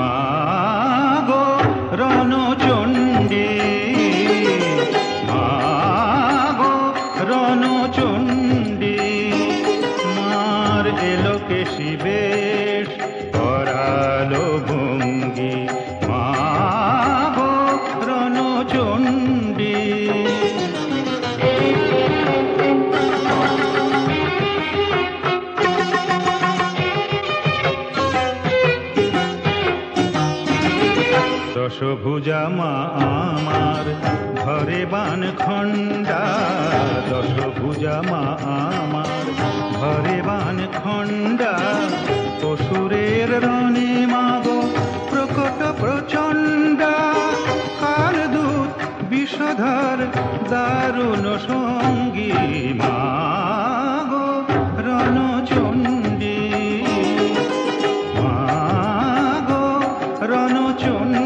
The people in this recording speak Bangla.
মাগো রণচণ্ডী। মাগো রণচণ্ডী। মার এলোকে শিবের দশভুজা মা আমার, ঘরে বান খণ্ডা। দশভুজা মা আমার, ঘরে বান খণ্ডা। অসুরের রণে মাগো প্রকট প্রচণ্ডা। কাল দূত বিষধর দারুণ সঙ্গী মাগো রণচণ্ডী। মাগো রণচণ্ডী।